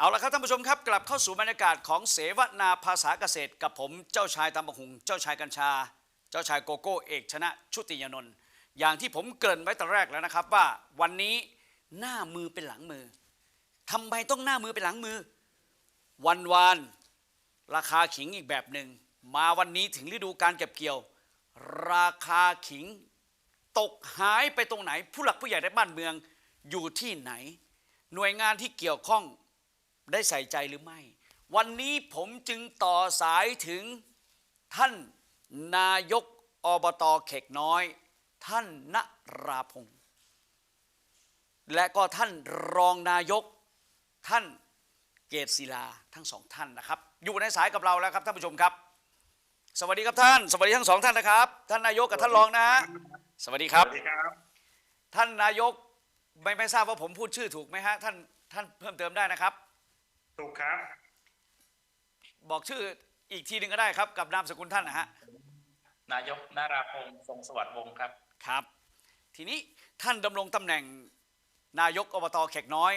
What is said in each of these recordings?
เอาละครับท่านผู้ชมครับกลับเข้าสู่บรรยากาศของเสวนาภาษาเกษตร กับผมเจ้าชายตำบหุง เจ้าชายกัญชา เจ้าชายโกโก้เอกชนะชุติยานนท์อย่างที่ผมเกริ่นไว้ตอนแรกแล้วนะครับว่าวันนี้หน้ามือเป็นหลังมือทำไมต้องหน้ามือเป็นหลังมือ วันวานราคาขิงอีกแบบหนึ่งมาวันนี้ถึงฤดูการเก็บเกี่ยว ราคาขิงตกหายไปตรงไหน ผู้หลักผู้ใหญ่ในบ้านเมืองอยู่ที่ไหน หน่วยงานที่เกี่ยวข้อง ได้ใส่ใจหรือไม่ วันนี้ผมจึงต่อสายถึงท่านนายกอบตเขกน้อย ท่านณราพงศ์และก็ท่านรองนายกท่านเกตศิลาทั้งสองท่านนะครับ อยู่ในสายกับเราแล้วครับท่านผู้ชมครับ สวัสดีครับท่าน สวัสดีทั้งสองท่านนะครับ ท่านนายกกับท่านรองนะฮะสวัสดีครับ สวัสดีครับ ท่านนายกไม่ไม่ทราบว่าผมพูดชื่อถูกไหมฮะท่านท่านเพิ่มเติมได้นะครับ ถูกครับ บอกชื่ออีกทีหนึ่งก็ได้ครับ กับนามสกุลท่านนะฮะนายกนาราพงศ์ทรงสวัสดิ์วงศ์ครับครับ ทีนี้ท่านดำรงตำแหน่งนายกอบตแขกน้อย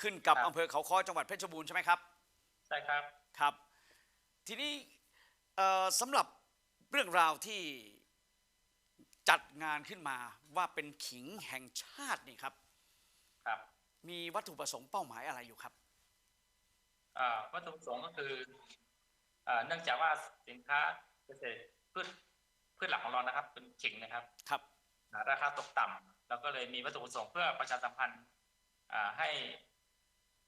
ขึ้นกับครับอำเภอเขาค้อจังหวัดเพชรบูรณ์ใช่ไหมครับใช่ครับครับ ทีนี้เอ่อสำหรับเรื่องราวที่จัดงานขึ้นมาว่าเป็นขิงแห่งชาตินี่ครับครับ มีวัตถุประสงค์เป้าหมายอะไรอยู่ครับอ่า วัตถุประสงค์ก็คืออ่าเนื่องจากว่าสินค้าเกษตรพืชพืชหลักของเรานะครับ เป็นขิงนะครับ ครับอ่าราคาตกต่ำเราก็เลยมีวัตถุประสงค์เพื่อประชาสัมพันธ์อ่าให้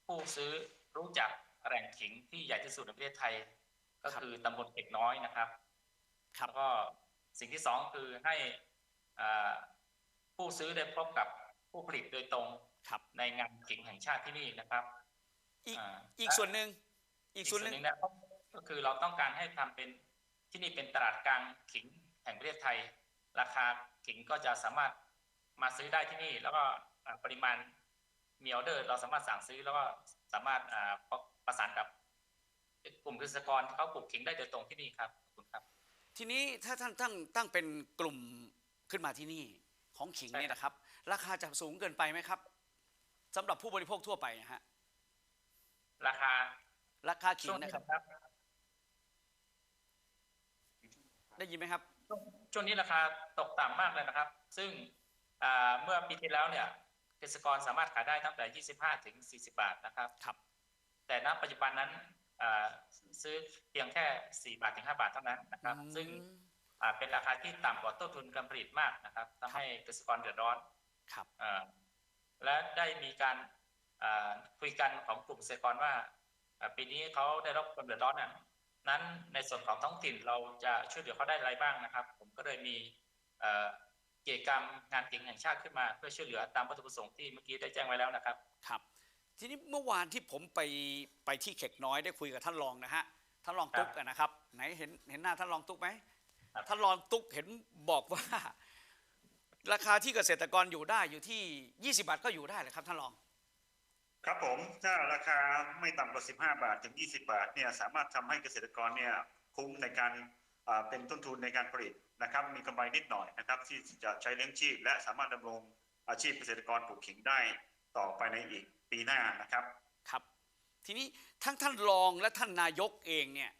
ผู้ซื้อรู้จักแหล่งขิงที่ใหญ่ที่สุดในประเทศไทย ก็คือตำบลเอกน้อยนะครับ ครับแล้วก็สิ่งที่สองคือให้อ่าผู้ซื้อได้พบกับผู้ผลิตโดยตรงครับในงานขิงแห่งชาติที่นี่นะครับ อีกอ่าอีกส่วนหนึ่งอีกส่วนหนึ่งเยก็คือเราต้องการให้ทำเป็นที่นี่เป็นตลาดกลางขิงแห่งประเทศไทย ราคาขิงก็จะสามารถมาซื้อได้ที่นี่ แล้วก็อ่าปริมาณมีออเดอร์ เราสามารถสั่งซื้อแล้วก็สามารถอ่าประประสานกับกลุ่มเกษตรกรที่เขาปลูกขิงได้โดยตรงที่นี่ครับขอบคุณครับ ทีนี้ถ้าท่านตั้งตั้งเป็นกลุ่มขึ้นมาที่นี่ของขิงใช่เนี่ยนะครับ ราคาจะสูงเกินไปไหมครับสำหรับผู้บริโภคทั่วไปนะฮะ ราคา ราคาขิช่งวงนี้นะครับนะครับ ได้ยินไหมครับช่วงช่วงนี้ราคาตกต่ำมากเลยนะครับ ซึ่งอ่าเมื่อปีที่แล้วเนี่ยเกษตรกรสามารถขายได้ตั้งแต่ 25 ถึง 40 บาทนะครับครับ แต่ณปัจจุบันนั้นอ่าซื้อเพียงแค่ 4 บาทถึง 5 บาทเท่านั้นนะครับ ซึ่งอืมอ่าเป็นราคาที่ต่ำกว่าต้นทุนการผลิตมากนะครับทำให้เกษตรกรเดือดร้อนครับอ่าและได้มีการอ่า คุยกันของกลุ่มเกษตรกรว่าอ่าปีนี้เขาได้รับความเดือดร้อนนั้นนั้นในส่วนของท้องถิ่นเราจะช่วยเหลือเขาได้อะไรบ้างนะครับ ผมก็เลยมีเอ่อกิจกรรมงานกิ่งแห่งชาติขึ้นมาเพื่อช่วยเหลือตามวัตถุประสงค์ที่เมื่อกี้ได้แจ้งไว้แล้วนะครับครับ ทีนี้เมื่อวานที่ผมไปไปที่เขกน้อยได้คุยกับท่านรองนะฮะท่านรองครับตุ๊กอะนะครับ ไหนเห็นเห็นหน้าท่านรองตุ๊กไหมครับท่านรองตุ๊กเห็นบอกว่า ราคาที่เกษตรกรอยู่ได้อยู่ที่ 20 บาทก็อยู่ได้เลยครับท่านรอง ครับผมถ้าราคาไม่ต่ำกว่า 15 บาทถึง 20 บาทเนี่ยสามารถทำให้เกษตรกรเนี่ยคุ้มในการเป็นต้นทุนในการผลิตนะครับ มีกำไรนิดหน่อยนะครับ ที่จะใช้เลี้ยงชีพ และสามารถดำรงอาชีพเกษตรกรปลูกขิงได้ต่อไปในอีกปีหน้านะครับครับ ทีนี้ทั้งท่านรองและท่านนายกเองเนี่ย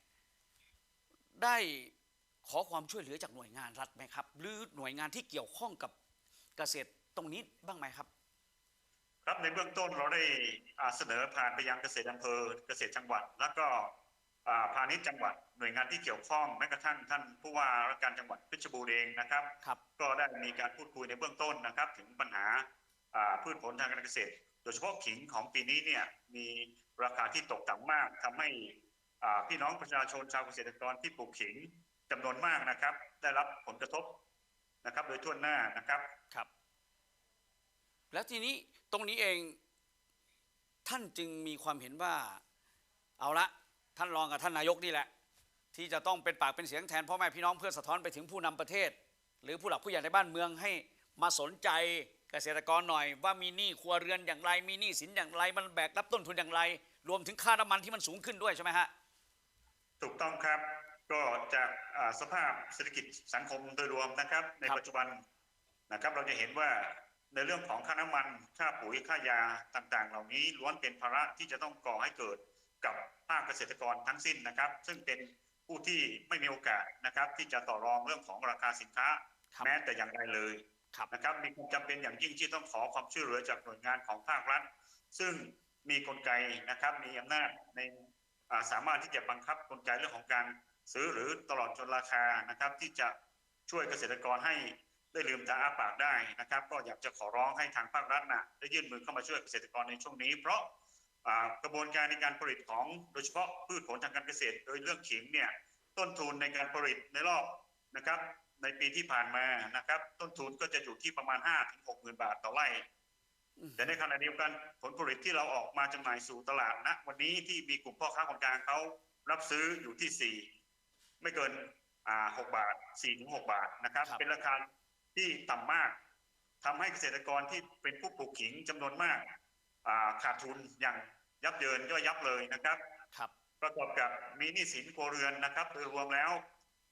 ได้ขอความช่วยเหลือจากหน่วยงานรัฐไหมครับ หรือหน่วยงานที่เกี่ยวข้องกับเกษตรตรงนี้บ้างไหมครับ ครับในเบื้องต้นเราได้อ่าเสนอผ่านไปยังเกษตรอำเภอเกษตรจังหวัด แล้วก็อ่าพาณิชย์จังหวัดหน่วยงานที่เกี่ยวข้องแม้กระทั่งท่านผู้ว่าราชการจังหวัดเพชรบูรณ์เองนะครับครับก็ได้มีการพูดคุยในเบื้องต้นนะครับ ถึงปัญหาอ่าพืชผลทางการเกษตร โดยเฉพาะขิงของปีนี้เนี่ยมีราคาที่ตกต่ำมากทำให้อ่าพี่น้องประชาชนชาวเกษตรกรที่ปลูกขิงจำนวนมากนะครับ ได้รับผลกระทบนะครับ โดยทั่วหน้านะครับครับ แล้วทีนี้ต รงนี้เองท่านจึงมีความเห็นว่าเอาละท่านรองกับท่านนายกนี่แหละ ที่จะต้องเป็นปากเป็นเสียงแทนพ่อแม่พี่น้องเพื่อสะท้อนไปถึงผู้นำประเทศ หรือผู้หลักผู้ใหญ่ในบ้านเมืองให้มาสนใจเกษตรกรหน่อย ว่ามีหนี้ครัวเรือนอย่างไร มีหนี้สินอย่างไร มันแบกรับต้นทุนอย่างไร รวมถึงค่าน้ำมันที่มันสูงขึ้นด้วยใช่ไหมฮะถูกต้องครับก็จากอ่าสภาพเศรษฐกิจสังคมโดยรวมนะครับ ในครับปัจจุบันนะครับเราจะเห็นว่า ในเรื่องของค่าน้ำมันค่าปุ๋ยค่ายาต่างๆ เหล่านี้ล้วนเป็นภาระที่จะต้องก่อให้เกิดกับภาคเกษตรกรทั้งสิ้นนะครับ ซึ่งเป็นผู้ที่ไม่มีโอกาสนะครับ ที่จะต่อรองเรื่องของราคาสินค้าครับแม้แต่อย่างใดเลยครับนะครับมีความจำเป็นอย่างยิ่งที่ต้องขอความช่วยเหลือจากหน่วยงานของภาครัฐ ซึ่งมีกลไกนะครับ มีอำนาจในอ่าสามารถที่จะบังคับกลไกเรื่องของการซื้อหรือตลอดจนราคานะครับ ที่จะช่วยเกษตรกรให้ ได้ลืมตาอ้าปากได้นะครับ ก็อยากจะขอร้องให้ทางภาครัฐนะได้ยื่นมือเข้ามาช่วยเกษตรกรในช่วงนี้ เพราะอ่ากระบวนการในการผลิตของโดยเฉพาะพืชผลทางการเกษตร โดยเรื่องขิงเนี่ยต้นทุนในการผลิตในรอบนะครับ ในปีที่ผ่านมานะครับ ต้นทุนก็จะอยู่ที่ประมาณ 5 ถึง6หมื่นบาทต่อไร่อืมแต่ในขณะเดียวกันผลผลิตที่เราออกมาจำหน่ายสู่ตลาดณวันนี้ที่มีกลุ่มพ่อค้าคนกลางเขารับซื้ออยู่ที่ 4 ไม่เกินอ่า6บาท 4 ถึง 6 บาทนะครับครับเป็นราคา ที่ต่ำมากทำให้เกษตรกรที่เป็นผู้ปลูกขิงจำนวนมากอ่าขาดทุนอย่างยับเยินย่อยยับเลยนะครับครับ ประกอบกับมีหนี้สินครัวเรือนนะครับโดยรวมแล้ว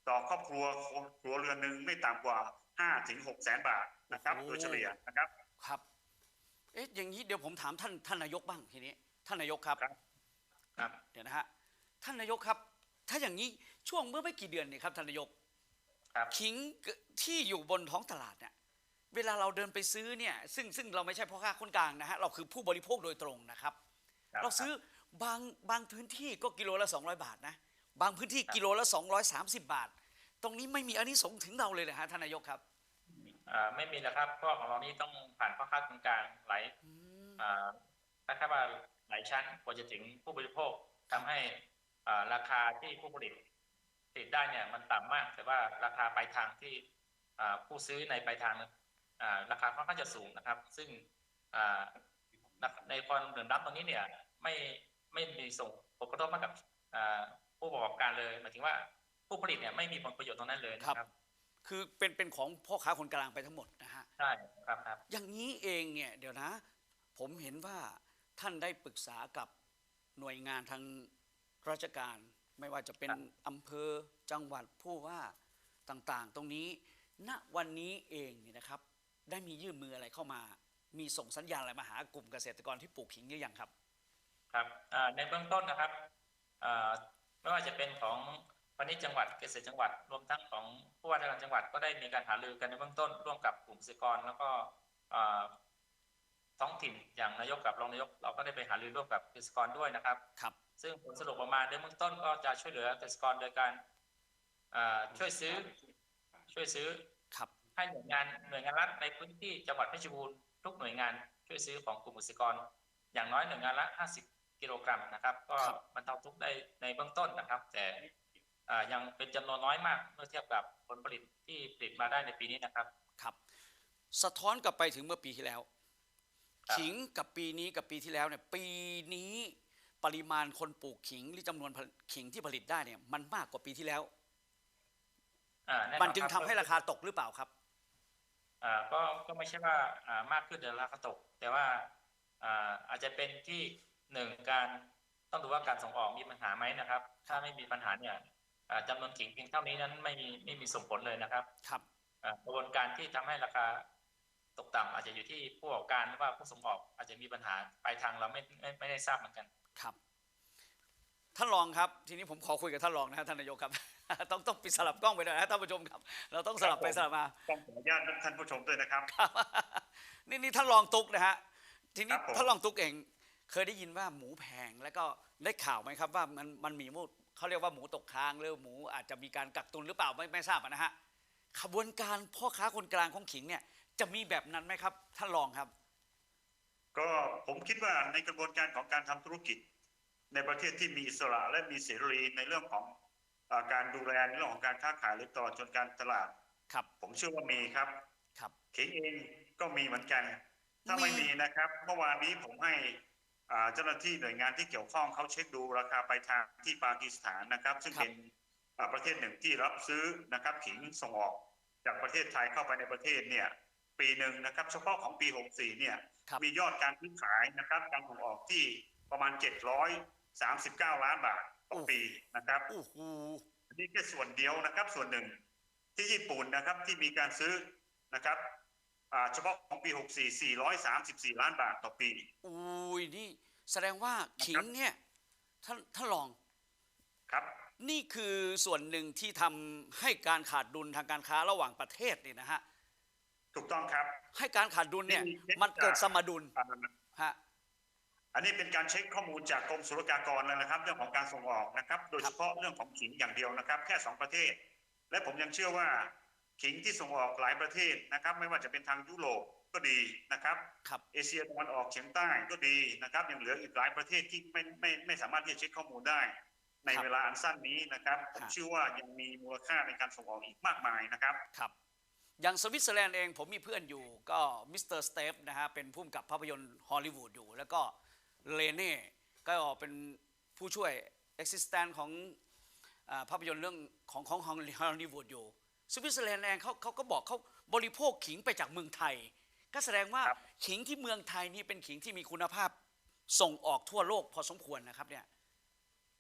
ต่อครอบครัวครัวเรือนหนึ่งไม่ต่ำกว่า5ถึง6แสนบาทนะครับโอ้โหโดยเฉลี่ยนะครับครับ เอ๊ะอย่างนี้เดี๋ยวผมถามท่านท่านนายกบ้างทีนี้ ท่านนายกครับครับครับเดี๋ยวนะฮะท่านนายกครับ ถ้าอย่างนี้ช่วงเมื่อไม่กี่เดือนเนี่ยครับท่านนายกครับ ขิงที่อยู่บนท้องตลาดเนี่ยเวลาเราเดินไปซื้อเนี่ยซึ่งซึ่งเราไม่ใช่พ่อค้าคนกลางนะฮะเราคือผู้บริโภคโดยตรงนะครับครับเราซื้อบางบางพื้นที่ก็กิโลละ 200 บาทนะบางพื้นที่กิโลละ 230 บาท ตรงนี้ไม่มีอันนี้สงส์ถึงเราเลยนะฮะท่านนายกครับอ่าไม่มีแล้วครับเพราะของเรานี่ต้องผ่านพ่อค้าคนกลางหลายอืมอ่าคล้ายๆว่าหลายชั้นกว่าจะถึงผู้บริโภคทำให้อ่าราคาที่ผู้ผลิต ผลิตได้เนี่ยมันต่ำมาก แต่ว่าราคาปลายทางที่อ่าผู้ซื้อในปลายทางอ่าราคาค่อนข้างจะสูงนะครับ ซึ่งอ่าในความเหลื่อมล้ำตรงนี้เนี่ยไม่ไม่มีส่งผลกระทบมากับอ่าผู้ประกอบการเลยหมายถึงว่าผู้ผลิตเนี่ยไม่มีผลประโยชน์ตรงนั้นเลยนะครับ คือเป็นเป็นของพ่อค้าคนกลางไปทั้งหมดนะฮะใช่ครับครับ อย่างนี้เองเนี่ยเดี๋ยวนะ ผมเห็นว่าท่านได้ปรึกษากับหน่วยงานทางราชการ ไม่ว่าจะเป็นครับอำเภอจังหวัดผู้ว่าต่างๆ ตรงนี้ ณวันนี้เองเนี่ยนะครับ ได้มียื่นมืออะไรเข้ามา มีส่งสัญญาณอะไรมาหากลุ่มเกษตรกรที่ปลูกขิงหรือยังครับ ครับอ่าในเบื้องต้นนะครับอ่าไม่ว่าจะเป็นของพาณิชย์จังหวัดเกษตรจังหวัดรวมทั้งของผู้ว่าราชการจังหวัดก็ได้มีการหารือกันในเบื้องต้น ร่วมกับกลุ่มเกษตรกรแล้วก็อ่าท้องถิ่นอย่างนายกกับรองนายก เราก็ได้ไปหารือร่วมกับเกษตรกรด้วยนะครับครับ ซึ่งผลสรุปออกมาในเบื้องต้นก็จะช่วยเหลือเกษตรกรโดยการอ่าช่วยซื้อช่วยซื้อครับให้หน่วยงานหน่วยงานรัฐในพื้นที่จังหวัดเพชรบูรณ์ทุกหน่วยงานช่วยซื้อของกลุ่มเกษตรกร อย่างน้อยหน่วยงานละ 50 กิโลกรัมนะครับ ก็ครับบรรเทาทุกข์ได้ในเบื้องต้นนะครับ แต่อ่ายังเป็นจำนวนน้อยมากเมื่อเทียบกับผลผลิตที่ผลิตมาได้ในปีนี้นะครับครับสะท้อนกลับไปถึงเมื่อปีที่แล้วครับขิงกับปีนี้กับปีที่แล้วเนี่ยปีนี้ ปริมาณคนปลูกขิงหรือจำนวนผลขิงที่ผลิตได้เนี่ยมันมากกว่าปีที่แล้วอ่าแอมันจึงคทำรับให้ราคาตกหรือเปล่าครับอ่าก็ก็ไม่ใช่ว่าอ่ามากขึ้นเดี๋ยวราคาตก แต่ว่าอ่าอาจจะเป็นที่หนึ่งการต้องดูว่าการส่งออกมีปัญหาไหมนะครับ ถ้าไม่มีปัญหาเนี่ยอ่าจำนวนขิงเพียงเท่านี้นั้นไม่มีไม่มีส่งผลเลยนะครับครับอ่ากระบวนการที่ทำให้ราคาตกต่ำอาจจะอยู่ที่ผู้ประกอบการหรือว่าผู้ส่งออกอาจจะมีปัญหาปลายทางเราไม่ไม่ไม่ได้ทราบเหมือนกัน ครับท่านรองครับ ทีนี้ผมขอคุยกับท่านรองนะฮะท่านนายกครับ ต้องต้องปิดสลับกล้องไปหน่อยนะท่านผู้ชมครับ เราต้องสลับไปสลับมาต้องขออนุญาตท่านผู้ชมด้วยนะครับครับนี่นี่ท่านรองตุ๊กนะฮะทีนี้ครับผมท่านรองตุ๊กเอง เคยได้ยินว่าหมูแพงแล้วก็ได้ข่าวไหมครับ ว่ามันมันมีหมูเขาเรียกว่าหมูตกค้างหรือหมูอาจจะมีการกักตุนหรือเปล่าไม่ไม่ทราบอะนะฮะขบวนการพ่อค้าคนกลางของขิงเนี่ยจะมีแบบนั้นไหมครับท่านรองครับ ก็ผมคิดว่าในกระบวนการของการทำธุรกิจ ในประเทศที่มีอิสระและมีเสรีในเรื่องของอาการดูแลในเรื่องของการค้าขายหรือตลอดจนการตลาดครับ ผมเชื่อว่ามีครับครับขิงเองก็มีเหมือนกัน ถ้ามีไม่มีนะครับ เมื่อวานนี้ผมให้อ่าเจ้าหน้าที่หน่วยงานที่เกี่ยวข้องเขาเช็คดูราคาปลายทางที่ปากีสถานนะครับ ซึ่งเป็นอ่าประเทศหนึ่งที่รับซื้อนะครับขิงส่งออกจากประเทศไทยเข้าไปในประเทศเนี่ยปีหนึ่งนะครับ เฉพาะของปี 64 เนี่ยครับ มียอดการซื้อขายนะครับ การส่งออกที่ประมาณ 739 ล้านบาทต่อปีนะครับโอ้โหอันนี้แค่ส่วนเดียวนะครับ ส่วนหนึ่งที่ญี่ปุ่นนะครับที่มีการซื้อนะครับอ่าเฉพาะของปี 64 434 ล้านบาทต่อปีอุ้ยนี่แสดงว่าขิงเนี่ยท่านท่านรองครับ นี่คือส่วนหนึ่งที่ทำให้การขาดดุลทางการค้าระหว่างประเทศเนี่ยนะฮะ ถูกต้องครับ ให้การขาดดุลเนี่ยนี่นี่มันเกิดสมดุลอ่าฮะอันนี้เป็นการเช็คข้อมูลจากกรมศุลกากรแล้วนะครับ เรื่องของการส่งออกนะครับ โดยเฉพาะเรื่องของขิงอย่างเดียวนะครับ แค่สองประเทศ และผมยังเชื่อว่าขิงที่ส่งออกหลายประเทศนะครับ ไม่ว่าจะเป็นทางยุโรปก็ดีนะครับครับเอเชียตะวันออกเฉียงใต้ก็ดีนะครับยังเหลืออีกหลายประเทศที่ไม่ไม่ไม่สามารถที่จะเช็คข้อมูลได้ ในครับเวลาอันสั้นนี้นะครับผมครับเชื่อว่ายังมีมูลค่าในการส่งออกอีกมากมายนะครับครับ อย่างสวิตเซอร์แลนด์เองผมมีเพื่อนอยู่ก็มิสเตอร์สเตฟนะฮะเป็นผู้กำกับภาพยนตร์ฮอลลีวูดอยู่ แล้วก็เลเน่ก็เป็นผู้ช่วยเอ็กซิสแตนของอาภาพยนตร์เรื่องของของฮอลลีวูดอยู่สวิตเซอร์แลนด์เองเขาเขาก็บอกเขาบริโภคขิงไปจากเมืองไทย ก็แสดงว่าครับขิงที่เมืองไทยนี่เป็นขิงที่มีคุณภาพส่งออกทั่วโลกพอสมควรนะครับเนี่ย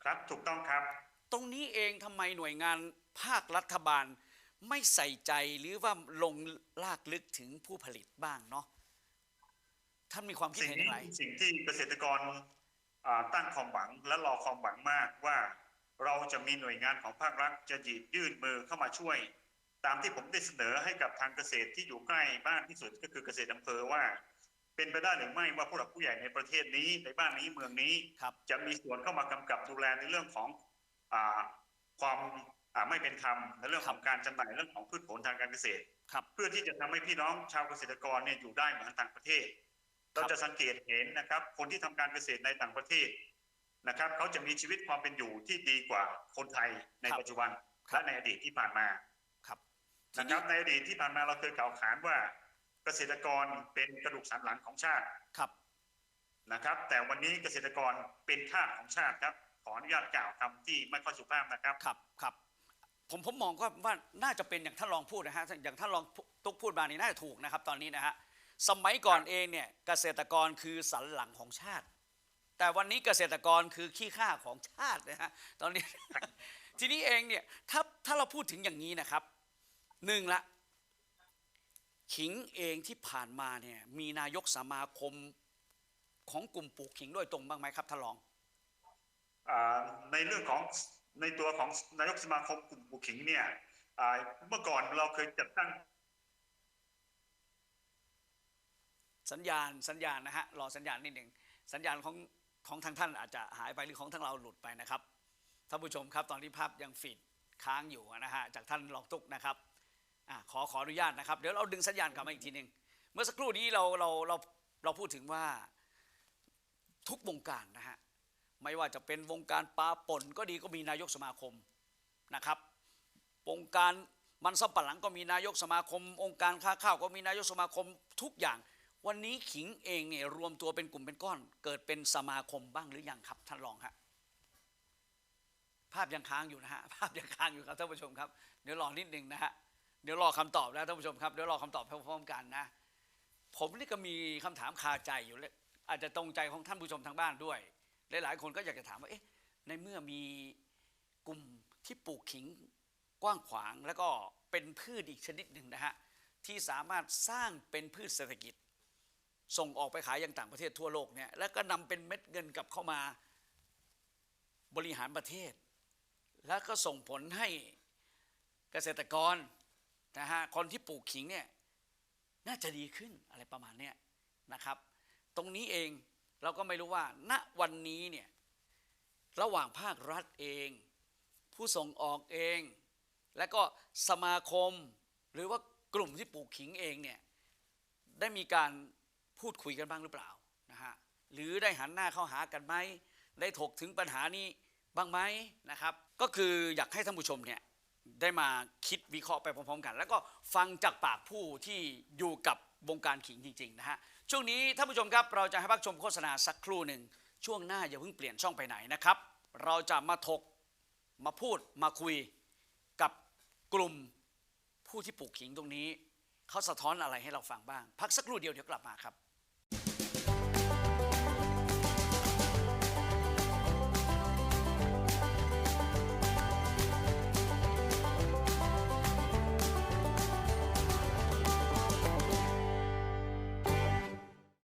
ครับถูกต้องครับ ตรงนี้เองทำไมหน่วยงานภาครัฐบาล ไม่ใส่ใจหรือว่าลงลากลึกถึงผู้ผลิตบ้างเนาะท่านมีความคิดเห็นอย่างไรสิ่งที่เกษตรกรตั้งความหวังและรอความหวังมากว่า เราจะมีหน่วยงานของภาครัฐจะหยิบยื่นมือเข้ามาช่วย ตามที่ผมได้เสนอให้กับทางเกษตรที่อยู่ใกล้บ้านที่สุดก็คือเกษตรอำเภอว่า เป็นไปได้หรือไม่ว่าผู้หลักผู้ใหญ่ในประเทศนี้ในบ้านนี้เมืองนี้จะมีส่วนเข้ามากำกับดูแลในเรื่องของอความ ไม่เป็นธรรมในเรื่องของการจำหน่ายเรื่องของพืชผลทางการเกษตรครับเพื่อที่จะทำให้พี่น้องชาวเกษตรกรเนี่ยอยู่ได้เหมือนต่างประเทศ เราจะสังเกตเห็นนะครับ คนที่ทำการเกษตรในต่างประเทศนะครับเขาจะมีชีวิตความเป็นอยู่ที่ดีกว่าคนไทยในครับปัจจุบันครับและในอดีตที่ผ่านมาครับทีนะคนี้รับในอดีตที่ผ่านมาเราเคยกล่าวขานว่าเกษตรกรเป็นกระดูกสันหลังของชาติครับนะครับ แต่วันนี้เกษตรกรเป็นทาสของชาติครับขออนุญาตกล่าวคำที่ไม่ค่อยสุภาพนะครับครับครับ ผมผมมองก็ว่าน่าจะเป็นอย่างท่านรองพูดนะฮะอย่างท่านรองตุกพูดมานี่น่าจะถูกนะครับ ตอนนี้นะฮะสมัยก่อนเองเนี่ยเกษตรกรคือสันหลังของชาติ แต่วันนี้เกษตรกรคือขี้ข้าของชาตินะฮะตอนนี้ ทีนี้เองเนี่ยถ้าถ้าเราพูดถึงอย่างนี้นะครับหนึ่งละขิงเองที่ผ่านมาเนี่ยมีนายกสมาคมของกลุ่มปลูกขิงโดยตรงบ้างไหมครับท่านรองอในเรื่องของ ในตัวของนายกสมาคมกลุ่มปลูกขิงเนี่ยเมื่อก่อนเราเคยจัดตั้ง สัญญาณสัญญาณนะฮะรอสัญญาณนิดหนึ่งสัญญาณของของทางท่านอาจจะหายไปหรือของทางเราหลุดไปนะครับท่านผู้ชมครับตอนนี้ภาพยังฟีดค้างอยู่นะฮะจากท่านรองตุ๊กนะครับอขอขออนุญาตนะครับ เดี๋ยวเราดึงสัญญาณกลับมาอีกทีหนึ่งเมื่อสักครู่นี้เราเราเราเราพูดถึงว่าทุกวงการนะฮะ ไม่ว่าจะเป็นวงการปลาป่นก็ดีก็มีนายกสมาคมนะครับ วงการมันสำปะหลังก็มีนายกสมาคม องค์การค้าข้าวก็มีนายกสมาคมทุกอย่าง วันนี้ขิงเองเนี่ยรวมตัวเป็นกลุ่มเป็นก้อน เกิดเป็นสมาคมบ้างหรือยังครับท่านรองฮะภาพยังค้างอยู่นะฮะภาพยังค้างอยู่ครับท่านผู้ชมครับเดี๋ยวรอนิดหนึ่งนะฮะเดี๋ยวรอคำตอบนะท่านผู้ชมครับเดี๋ยวรอคำตอบพร้อมๆกันนะ ผมนี่ก็มีคำถามคาใจอยู่เลยอาจจะตรงใจของท่านผู้ชมทางบ้านด้วย หลาย ๆ คนก็อยากจะถามว่าเอ๊ะในเมื่อมีกลุ่มที่ปลูกขิงกว้างขวาง แล้วก็เป็นพืชอีกชนิดหนึ่งนะฮะที่สามารถสร้างเป็นพืชเศรษฐกิจ ส่งออกไปขายยังต่างประเทศทั่วโลกเนี่ยแล้วก็นำเป็นเม็ดเงินกลับเข้ามาบริหารประเทศ แล้วก็ส่งผลให้เกษตรกรนะฮะคนที่ปลูกขิงเนี่ยน่าจะดีขึ้นอะไรประมาณเนี้ยนะครับ ตรงนี้เอง เราก็ไม่รู้ว่า ณวันนี้เนี่ยระหว่างภาครัฐเอง ผู้ส่งออกเอง และก็สมาคม หรือว่ากลุ่มที่ปลูกขิงเองเนี่ยได้มีการพูดคุยกันบ้างหรือเปล่านะฮะหรือได้หันหน้าเข้าหากันไหมได้ถกถึงปัญหานี้บ้างไหมนะครับ ก็คืออยากให้ท่านผู้ชมเนี่ยได้มาคิดวิเคราะห์ไปพร้อมๆกัน แล้วก็ฟังจากปากผู้ที่อยู่กับ วงการขิงจริงๆนะฮะช่วงนี้ท่านผู้ชมครับเราจะให้พักชมโฆษณาสักครู่หนึ่งช่วงหน้าอย่าเพิ่งเปลี่ยนช่องไปไหนนะครับ เราจะมาถกมาพูดมาคุยกับกลุ่มผู้ที่ปลูกขิงตรงนี้เขาสะท้อนอะไรให้เราฟังบ้าง พักสักครู่เดียวเดี๋ยวกลับมาครับ